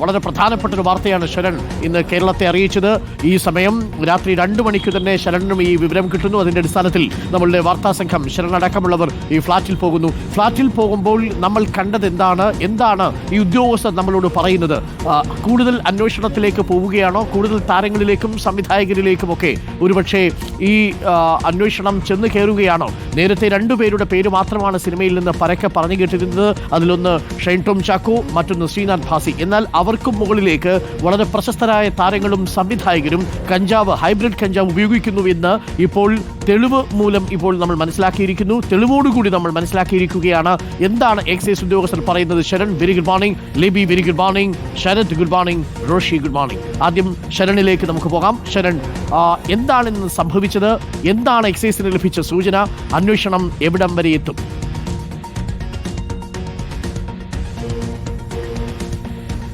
വളരെ പ്രധാനപ്പെട്ട ഒരു വാർത്തയാണ് ശരൺ ഇന്ന് കേരളത്തെ അറിയിച്ചത്. ഈ സമയം രാത്രി രണ്ട് മണിക്ക് തന്നെ ശരണിനും ഈ വിവരം കിട്ടുന്നു. അതിന്റെ അടിസ്ഥാനത്തിൽ നമ്മളുടെ വാർത്താ സംഘം ശരൺ അടക്കമുള്ളവർ ഈ ഫ്ളാറ്റിൽ പോകുന്നു. ഫ്ളാറ്റിൽ പോകുമ്പോൾ നമ്മൾ കണ്ടത് എന്താണ്? എന്താണ് ഈ ഉദ്യോഗസ്ഥർ നമ്മളോട് പറയുന്നത്? കൂടുതൽ അന്വേഷണത്തിലേക്ക് പോവുകയാണോ? കൂടുതൽ താരങ്ങളിലേക്കും സംവിധായകരിലേക്കും ഒക്കെ ഒരുപക്ഷെ ഈ അന്വേഷണം ചെന്ന് കയറുകയാണോ നേരത്തെ രണ്ടുപേരുടെ പേര് മാത്രമാണ് സിനിമയിൽ നിന്ന് പരക്കെ പറഞ്ഞു കേട്ടിരുന്നത്. അതിലൊന്ന് ഷൈൻ ടോം ചാക്കോ മറ്റൊന്ന് ശ്രീനാഥ് ഭാസി. എന്നാൽ അവർക്കും മുകളിലേക്ക് വളരെ പ്രശസ്തരായ താരങ്ങളും സംവിധായകരും കഞ്ചാവ് ഹൈബ്രിഡ് കഞ്ചാവ് ഉപയോഗിക്കുന്നു എന്ന് ഇപ്പോൾ തെളിവ് മൂലം ഇപ്പോൾ നമ്മൾ മനസ്സിലാക്കിയിരിക്കുന്നു. തെളിവോടുകൂടി നമ്മൾ മനസ്സിലാക്കിയിരിക്കുകയാണ്. എന്താണ് എക്സൈസ് ഉദ്യോഗസ്ഥർ പറയുന്നത്? Sharan very good morning Libi very good morning Sharath good morning Roshi good morning ആദ്യം ശരണിലേക്ക് നമുക്ക് പോകാം. ശരൺ എന്താണ് ഇന്ന് സംഭവിച്ചത്? എന്താണ് എക്സൈസിന് ലഭിച്ച സൂചന? അന്വേഷണം എവിടം വരെ എത്തും?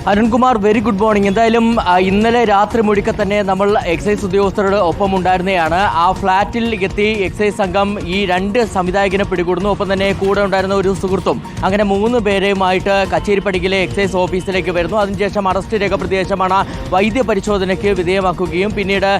അരുൺകുമാർ വെരി ഗുഡ് മോർണിംഗ് എന്തായാലും ഇന്നലെ രാത്രി മുഴുക്കെ തന്നെ നമ്മൾ എക്സൈസ് ഉദ്യോഗസ്ഥരുടെ ഒപ്പം ഉണ്ടായിരുന്നതാണ് ആ ഫ്ളാറ്റിൽ എത്തി എക്സൈസ് സംഘം ഈ രണ്ട് സംവിധായകനെ പിടികൂടുന്നു. ഒപ്പം തന്നെ കൂടെ ഉണ്ടായിരുന്ന ഒരു സുഹൃത്തും അങ്ങനെ മൂന്ന് പേരെയുമായിട്ട് കച്ചേരിപ്പടിക്കിലെ എക്സൈസ് ഓഫീസിലേക്ക് വരുന്നു. അതിനുശേഷം അറസ്റ്റ് രേഖപ്പെടുത്തിയ ശേഷമാണ് വൈദ്യ പരിശോധനയ്ക്ക് വിധേയമാക്കുകയും പിന്നീട്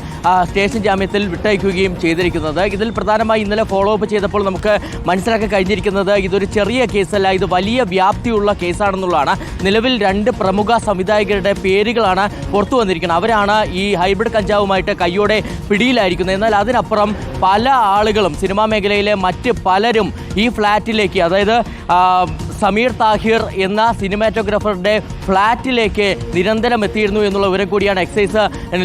സ്റ്റേഷൻ ജാമ്യത്തിൽ വിട്ടയക്കുകയും ചെയ്തിരിക്കുന്നത്. ഇതിൽ പ്രധാനമായി ഇന്നലെ ഫോളോ അപ്പ് ചെയ്തപ്പോൾ നമുക്ക് മനസ്സിലാക്കാൻ കഴിഞ്ഞിരിക്കുന്നത് ഇതൊരു ചെറിയ കേസല്ല ഇത് വലിയ വ്യാപ്തിയുള്ള കേസാണെന്നുള്ളതാണ് നിലവിൽ രണ്ട് പ്രമുഖ സംവിധായകരുടെ പേരുകളാണ് പുറത്തു വന്നിരിക്കുന്നത്. അവരാണ് ഈ ഹൈബ്രിഡ് കഞ്ചാവുമായിട്ട് കയ്യോടെ പിടിയിലായിരിക്കുന്നത്. എന്നാൽ അതിനപ്പുറം പല ആളുകളും സിനിമാ മേഖലയിലെ മറ്റ് പലരും ഈ ഫ്ലാറ്റിലേക്ക് അതായത് സമീർ താഹിർ എന്ന സിനിമാറ്റോഗ്രാഫറുടെ ഫ്ലാറ്റിലേക്ക് നിരന്തരം എത്തിയിരുന്നു എന്നുള്ള വിവരം കൂടിയാണ് എക്സൈസ്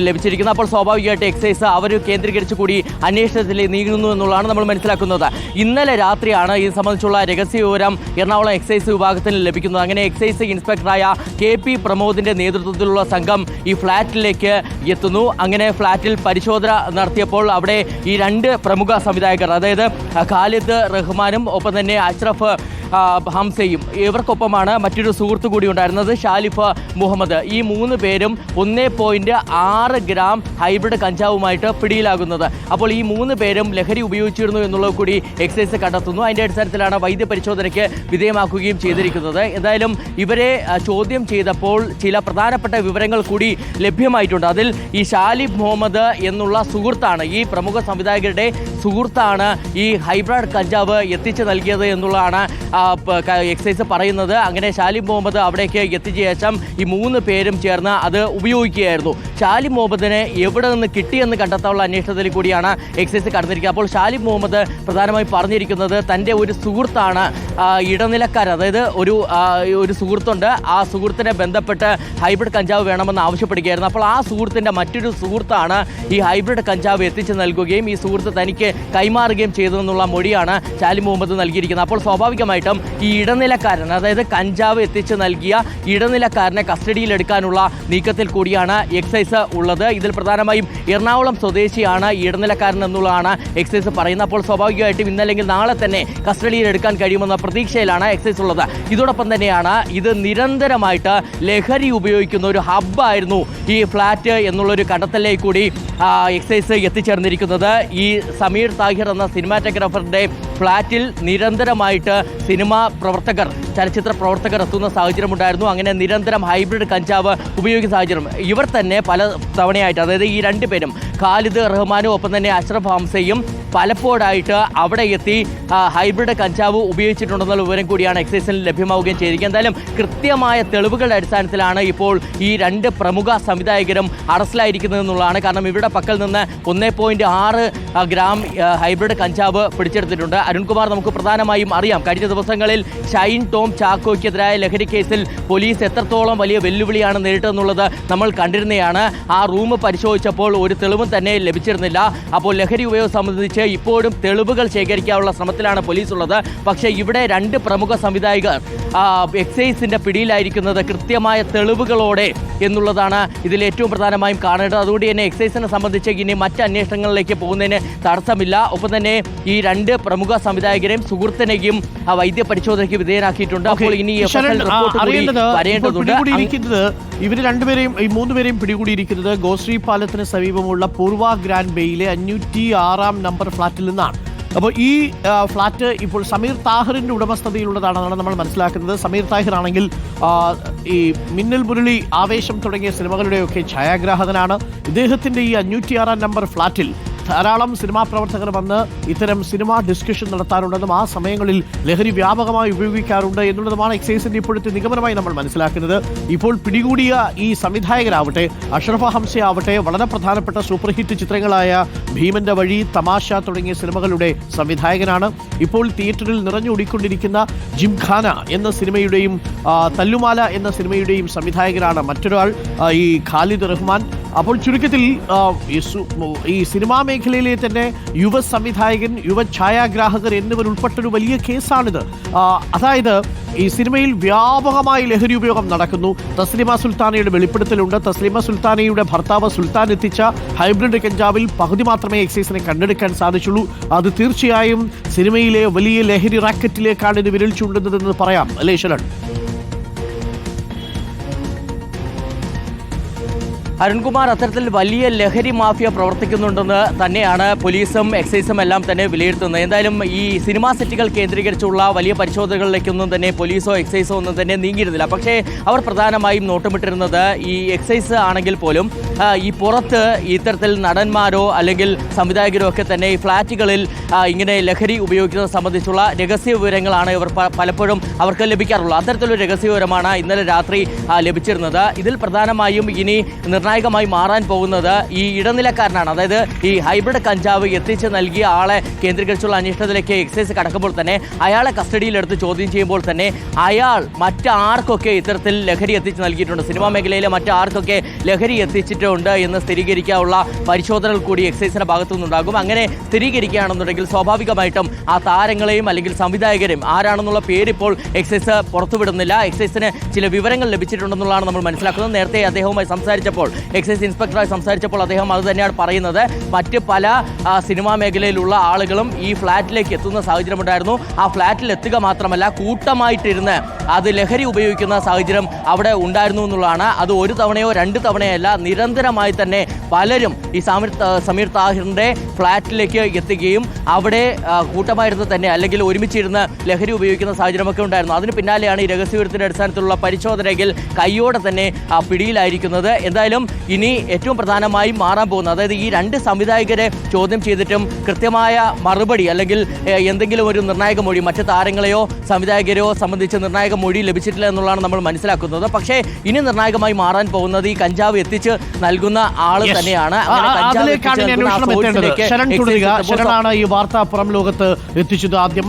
ലഭിച്ചിരിക്കുന്നത്. അപ്പോൾ സ്വാഭാവികമായിട്ട് എക്സൈസ് അവർ കേന്ദ്രീകരിച്ച് കൂടി അന്വേഷണത്തിൽ നീങ്ങുന്നു എന്നുള്ളതാണ് നമ്മൾ മനസ്സിലാക്കുന്നത്. ഇന്നലെ രാത്രിയാണ് ഇത് സംബന്ധിച്ചുള്ള രഹസ്യ വിവരം എറണാകുളം എക്സൈസ് വിഭാഗത്തിന് ലഭിക്കുന്നത്. അങ്ങനെ എക്സൈസ് ഇൻസ്പെക്ടറായ കെ പി പ്രമോദിന്റെ നേതൃത്വത്തിലുള്ള സംഘം ഈ ഫ്ലാറ്റിലേക്ക് എത്തുന്നു. അങ്ങനെ ഫ്ലാറ്റിൽ പരിശോധന നടത്തിയപ്പോൾ അവിടെ ഈ രണ്ട് പ്രമുഖ സംവിധായകർ അതായത് ഖാലിദ് റഹ്മാനും ഒപ്പം തന്നെ അഷ്റഫ് ഹംസയും ഇവർക്കൊപ്പമാണ് മറ്റൊരു സുഹൃത്തു കൂടി ഉണ്ടായിരുന്നത് ഷാലിഫ് മുഹമ്മദ്. ഈ മൂന്ന് പേരും ഒന്നേ പോയിന്റ് ആറ് ഗ്രാം ഹൈബ്രിഡ് കഞ്ചാവുമായിട്ട് പിടിയിലാകുന്നത്. അപ്പോൾ ഈ മൂന്ന് പേരും ലഹരി ഉപയോഗിച്ചിരുന്നു എന്നുള്ളത് കൂടി എക്സൈസ് കണ്ടെത്തുന്നു. അതിന്റെ അടിസ്ഥാനത്തിലാണ് വൈദ്യ പരിശോധനയ്ക്ക് വിധേയമാക്കുകയും ചെയ്തിരിക്കുന്നത്. എന്തായാലും ഇവരെ ചോദ്യം ചെയ്തപ്പോൾ ചില പ്രധാനപ്പെട്ട വിവരങ്ങൾ കൂടി ലഭ്യമായിട്ടുണ്ട്. അതിൽ ഈ ഷാലിഫ് മുഹമ്മദ് എന്നുള്ള സുഹൃത്താണ് ഈ പ്രമുഖ സംവിധായകരുടെ സുഹൃത്താണ് ഈ ഹൈബ്രിഡ് കഞ്ചാവ് എത്തിച്ചു നൽകിയത് എന്നുള്ളതാണ് എക്സൈസ് പറയുന്നത്. അങ്ങനെ ഷാലിം മുഹമ്മദ് അവിടേക്ക് എത്തിച്ച ശേഷം ഈ മൂന്ന് പേരും ചേർന്ന് അത് ഉപയോഗിക്കുകയായിരുന്നു. ഷാലിം മുഹമ്മദിനെ എവിടെ നിന്ന് കിട്ടിയെന്ന് കണ്ടെത്താനുള്ള അന്വേഷണത്തിൽ കൂടിയാണ് എക്സൈസ് കടന്നിരിക്കുക അപ്പോൾ ഷാലിം മുഹമ്മദ് പ്രധാനമായും പറഞ്ഞിരിക്കുന്നത് തന്റെ ഒരു സുഹൃത്താണ് ഇടനിലക്കാർ അതായത് ഒരു ഒരു സുഹൃത്തുണ്ട്. ആ സുഹൃത്തിനെ ബന്ധപ്പെട്ട് ഹൈബ്രിഡ് കഞ്ചാവ് വേണമെന്ന് ആവശ്യപ്പെടുകയായിരുന്നു. അപ്പോൾ ആ സുഹൃത്തിന്റെ മറ്റൊരു സുഹൃത്താണ് ഈ ഹൈബ്രിഡ് കഞ്ചാവ് എത്തിച്ചു നൽകുകയും ഈ സുഹൃത്ത് തനിക്ക് കൈമാറുകയും ചെയ്തതെന്നുള്ള മൊഴിയാണ് ഷാലി മുഹമ്മദ് നൽകിയിരിക്കുന്നത്. അപ്പോൾ സ്വാഭാവികമായിട്ടും ഈ ഇടനിലക്കാരൻ അതായത് കഞ്ചാവ് എത്തിച്ച് നൽകിയ ഇടനിലക്കാരനെ കസ്റ്റഡിയിലെടുക്കാനുള്ള നീക്കത്തിൽ കൂടിയാണ് എക്സൈസ് ഉള്ളത്. ഇതിൽ പ്രധാനമായും എറണാകുളം സ്വദേശിയാണ് ഇടനിലക്കാരൻ എന്നുള്ളതാണ് എക്സൈസ് പറയുന്നത്. അപ്പോൾ സ്വാഭാവികമായിട്ടും ഇന്നല്ലെങ്കിൽ നാളെ തന്നെ കസ്റ്റഡിയിലെടുക്കാൻ കഴിയുമെന്ന പ്രതീക്ഷയിലാണ് എക്സൈസ് ഉള്ളത്. ഇതോടൊപ്പം തന്നെയാണ് ഇത് നിരന്തരമായിട്ട് ലഹരി ഉപയോഗിക്കുന്ന ഒരു ഹബ്ബായിരുന്നു ഈ ഫ്ലാറ്റ് എന്നുള്ളൊരു കണ്ടെത്തലിലേക്ക് കൂടി എക്സൈസ് എത്തിച്ചേർന്നിരിക്കുന്നത്. ഈ സമീർ താഹിർ എന്ന സിനിമാറ്റോഗ്രാഫറുടെ ഫ്ലാറ്റിൽ നിരന്തരമായിട്ട് സിനിമാ പ്രവർത്തകർ ചലച്ചിത്ര പ്രവർത്തകർ എത്തുന്ന സാഹചര്യമുണ്ടായിരുന്നു. അങ്ങനെ നിരന്തരം ഹൈബ്രിഡ് കഞ്ചാവ് ഉപയോഗിക്കുന്ന സാഹചര്യം. ഇവർ തന്നെ പല തവണയായിട്ട് അതായത് ഈ രണ്ട് പേരും ഖാലിദ് റഹ്മാനും ഒപ്പം തന്നെ അഷ്റഫ് ഹംസയും പലപ്പോഴായിട്ട് അവിടെ എത്തി ഹൈബ്രിഡ് കഞ്ചാവ് ഉപയോഗിച്ചിട്ടുണ്ടെന്നുള്ള വിവരം കൂടിയാണ് എക്സൈസിൽ ലഭ്യമാവുകയും ചെയ്തിരിക്കുക എന്തായാലും കൃത്യമായ തെളിവുകളുടെ അടിസ്ഥാനത്തിലാണ് ഇപ്പോൾ ഈ രണ്ട് പ്രമുഖ സംവിധായകരും അറസ്റ്റിലായിരിക്കുന്നതെന്നുള്ളതാണ് കാരണം ഇവരുടെ പക്കൽ നിന്ന് ഒന്നേ ഗ്രാം ഹൈബ്രിഡ് കഞ്ചാവ് പിടിച്ചെടുത്തിട്ടുണ്ട്. അരുൺകുമാർ നമുക്ക് പ്രധാനമായും അറിയാം. കഴിഞ്ഞ ദിവസങ്ങളിൽ ഷൈൻ ടോം ചാക്കോയ്ക്കെതിരായ ലഹരി കേസിൽ പോലീസ് എത്രത്തോളം വലിയ വെല്ലുവിളിയാണ് നേരിട്ടതെന്നുള്ളത് നമ്മൾ കണ്ടിരുന്നതാണ്. ആ റൂം പരിശോധിച്ചപ്പോൾ ഒരു തെളിവും തന്നെ ലഭിച്ചിരുന്നില്ല. അപ്പോൾ ലഹരി ഉപയോഗം സംബന്ധിച്ച് ഇപ്പോഴും തെളിവുകൾ ശേഖരിക്കാനുള്ള ശ്രമത്തിലാണ് പോലീസ് ഉള്ളത് പക്ഷേ ഇവിടെ രണ്ട് പ്രമുഖ സംവിധായകർ എക്സൈസിന്റെ പിടിയിലായിരിക്കുന്നത് കൃത്യമായ തെളിവുകളോടെ എന്നുള്ളതാണ് ഇതിൽ ഏറ്റവും പ്രധാനമായും കാണേണ്ടത്. അതുകൊണ്ട് തന്നെ എക്സൈസിനെ സംബന്ധിച്ച് ഇനി മറ്റ് അന്വേഷണങ്ങളിലേക്ക് പോകുന്നതിന് തടസ്സമില്ല. ഒപ്പം തന്നെ ഈ രണ്ട് പ്രമുഖ സംവിധായകരെയും സുഹൃത്തിനെയും ആ വൈദ്യ പരിശോധനയ്ക്ക് വിധേയനാക്കിയിട്ടുണ്ട്. അപ്പോൾ ഇനി പിടികൂടിയിരിക്കുന്നത് ഇവർ രണ്ടുപേരെയും ഈ മൂന്നുപേരെയും പിടികൂടിയിരിക്കുന്നത് ഗോശ്രീ പാലത്തിന് സമീപമുള്ള പൂർവ ഗ്രാൻഡ് ബേയിലെ അഞ്ഞൂറ്റി ആറാം നമ്പർ ഫ്ളാറ്റിൽ നിന്നാണ്. അപ്പോൾ ഈ ഫ്ളാറ്റ് ഫ്ലാറ്റ് ഇപ്പോൾ സമീർ താഹിറിന്റെ ഉടമസ്ഥതയിലുള്ളതാണെന്നാണ് നമ്മൾ മനസ്സിലാക്കുന്നത്. സമീർ താഹിർ ആണെങ്കിൽ ഈ മിന്നൽ മുരളി ആവേശം തുടങ്ങിയ സിനിമകളുടെയൊക്കെ ഛായാഗ്രാഹകനാണ്. ഇദ്ദേഹത്തിന്റെ ഈ അഞ്ഞൂറ്റിയാറാം നമ്പർ ഫ്ലാറ്റിൽ ധാരാളം സിനിമാ പ്രവർത്തകർ വന്ന് ഇത്തരം സിനിമാ ഡിസ്കഷൻ നടത്താറുണ്ടെന്നും ആ സമയങ്ങളിൽ ലഹരി വ്യാപകമായി ഉപയോഗിക്കാറുണ്ട് എന്നുള്ളതുമാണ് എക്സൈസിന്റെ ഇപ്പോഴത്തെ നിഗമനമായി നമ്മൾ മനസ്സിലാക്കുന്നത്. ഇപ്പോൾ പിടികൂടിയ ഈ സംവിധായകരാവട്ടെ അഷ്റഫ ഹംസ ആവട്ടെ വളരെ പ്രധാനപ്പെട്ട സൂപ്പർ ഹിറ്റ് ചിത്രങ്ങളായ ഭീമന്റെ വഴി തമാശ തുടങ്ങിയ സിനിമകളുടെ സംവിധായകനാണ്. ഇപ്പോൾ തിയേറ്ററിൽ നിറഞ്ഞുകൂടിക്കൊണ്ടിരിക്കുന്ന ജിംഖാന എന്ന സിനിമയുടെയും തല്ലുമാല എന്ന സിനിമയുടെയും സംവിധായകനാണ് മറ്റൊരാൾ ഈ ഖാലിദ് റഹ്മാൻ. അപ്പോൾ ചുരുക്കത്തിൽ ഈ സിനിമാ മേഖലയിലെ തന്നെ യുവ സംവിധായകൻ യുവ ഛായാഗ്രാഹകർ എന്നിവരുൾപ്പെട്ടൊരു വലിയ കേസാണിത്. അതായത് ഈ സിനിമയിൽ വ്യാപകമായി ലഹരി ഉപയോഗം നടക്കുന്നു. തസ്ലിമ സുൽത്താനയുടെ വെളിപ്പെടുത്തലുണ്ട്. തസ്ലിമ സുൽത്താനയുടെ ഭർത്താവ് സുൽത്താൻ എത്തിച്ച ഹൈബ്രിഡ് കഞ്ചാവിൽ പകുതി മാത്രമേ എക്സൈസിനെ കണ്ടെടുക്കാൻ സാധിച്ചുള്ളൂ. അത് തീർച്ചയായും സിനിമയിലെ വലിയ ലഹരി റാക്കറ്റിലേക്കാണ് ഇത് വിരൽ ചൂണ്ടുന്നതെന്ന് പറയാം. അല്ലേ ശരൺ? അരുൺകുമാർ അത്തരത്തിൽ വലിയ ലഹരി മാഫിയ പ്രവർത്തിക്കുന്നുണ്ടെന്ന് തന്നെയാണ് പോലീസും എക്സൈസും എല്ലാം തന്നെ വിലയിരുത്തുന്നത്. എന്തായാലും ഈ സിനിമാ സെറ്റുകൾ കേന്ദ്രീകരിച്ചുള്ള വലിയ പരിശോധനകളിലേക്കൊന്നും തന്നെ പോലീസോ എക്സൈസോ ഒന്നും തന്നെ നീങ്ങിയിരുന്നില്ല. പക്ഷേ അവർ പ്രധാനമായും നോട്ടമിട്ടിരുന്നത് ഈ എക്സൈസ് ആണെങ്കിൽ പോലും ഈ പുറത്ത് ഇത്തരത്തിൽ നടന്മാരോ അല്ലെങ്കിൽ സംവിധായകരോ ഒക്കെ തന്നെ ഈ ഫ്ളാറ്റുകളിൽ ഇങ്ങനെ ലഹരി ഉപയോഗിക്കുന്നത് സംബന്ധിച്ചുള്ള രഹസ്യ വിവരങ്ങളാണ് ഇവർ പലപ്പോഴും അവർക്ക് ലഭിക്കാറുള്ളത്. അത്തരത്തിലൊരു രഹസ്യ വിവരമാണ് ഇന്നലെ രാത്രി ലഭിച്ചിരുന്നത്. ഇതിൽ പ്രധാനമായും ഇനി നിർണായകമായി മാറാൻ പോകുന്നത് ഈ ഇടനിലക്കാരനാണ്. അതായത് ഈ ഹൈബ്രിഡ് കഞ്ചാവ് എത്തിച്ച് നൽകിയ ആളെ കേന്ദ്രീകരിച്ചുള്ള അന്വേഷണത്തിലേക്ക് എക്സൈസ് കടക്കുമ്പോൾ തന്നെ അയാളെ കസ്റ്റഡിയിലെടുത്ത് ചോദ്യം ചെയ്യുമ്പോൾ തന്നെ അയാൾ മറ്റാർക്കൊക്കെ ഇത്തരത്തിൽ ലഹരി എത്തിച്ച് നൽകിയിട്ടുണ്ട്. സിനിമാ മേഖലയിലെ മറ്റാർക്കൊക്കെ ലഹരി എത്തിച്ചിട്ടുണ്ട് എന്ന് സ്ഥിരീകരിക്കാനുള്ള പരിശോധനകൾ കൂടി എക്സൈസിന്റെ ഭാഗത്തു നിന്നുണ്ടാകും അങ്ങനെ സ്ഥിരീകരിക്കുകയാണെന്നുണ്ടെങ്കിൽ സ്വാഭാവികമായിട്ടും ആ താരങ്ങളെയും അല്ലെങ്കിൽ സംവിധായകരെയും ആരാണെന്നുള്ള പേരിപ്പോൾ എക്സൈസ് പുറത്തുവിടുന്നില്ല. എക്സൈസിന് ചില വിവരങ്ങൾ ലഭിച്ചിട്ടുണ്ടെന്നുള്ളതാണ് നമ്മൾ മനസ്സിലാക്കുന്നത്. നേരത്തെ അദ്ദേഹവുമായി സംസാരിച്ചപ്പോൾ എക്സൈസ് ഇൻസ്പെക്ടറായി സംസാരിച്ചപ്പോൾ അദ്ദേഹം അത് തന്നെയാണ് പറയുന്നത്. മറ്റ് പല സിനിമാ മേഖലയിലുള്ള ആളുകളും ഈ ഫ്ലാറ്റിലേക്ക് എത്തുന്ന സാഹചര്യം ഉണ്ടായിരുന്നു. ആ ഫ്ലാറ്റിൽ എത്തുക മാത്രമല്ല കൂട്ടമായിട്ടിരുന്ന് അത് ലഹരി ഉപയോഗിക്കുന്ന സാഹചര്യം അവിടെ ഉണ്ടായിരുന്നു എന്നുള്ളതാണ്. അത് ഒരു തവണയോ രണ്ട് തവണയല്ല നിരന്തരമായി തന്നെ പലരും ഈ സമീർ സമീർ താഹിറിന്റെ ഫ്ലാറ്റിലേക്ക് എത്തുകയും അവിടെ കൂട്ടമായിരുന്ന കൂട്ടമായിരുന്ന് തന്നെ അല്ലെങ്കിൽ ഒരുമിച്ചിരുന്ന് ലഹരി ഉപയോഗിക്കുന്ന സാഹചര്യമൊക്കെ ഉണ്ടായിരുന്നു. അതിന് പിന്നാലെയാണ് ഈ രഹസ്യവിരുദ്ധത്തിന്റെ അടിസ്ഥാനത്തിലുള്ള പരിശോധനയിൽ കൈയോടെ തന്നെ പിടിയിലായിരിക്കുന്നത്. എന്തായാലും ഇനി ഏറ്റവും പ്രധാനമായി മാറാൻ പോകുന്നത്. അതായത് ഈ രണ്ട് സംവിധായകരെ ചോദ്യം ചെയ്തിട്ടും കൃത്യമായ മറുപടി അല്ലെങ്കിൽ എന്തെങ്കിലും ഒരു നിർണായക മൊഴി മറ്റ് താരങ്ങളെയോ സംവിധായകരെയോ സംബന്ധിച്ച് നിർണായക മൊഴി ലഭിച്ചിട്ടില്ല എന്നുള്ളതാണ് നമ്മൾ മനസ്സിലാക്കുന്നത്. പക്ഷേ ഇനി നിർണായകമായി മാറാൻ പോകുന്നത് ഈ കഞ്ചാവ് എത്തിച്ച് നൽകുന്ന ആൾ തന്നെയാണ്. അതിലേക്കാണ് ഈ വാർത്ത പുറം ലോകത്ത് എത്തിച്ചത് ആദ്യം.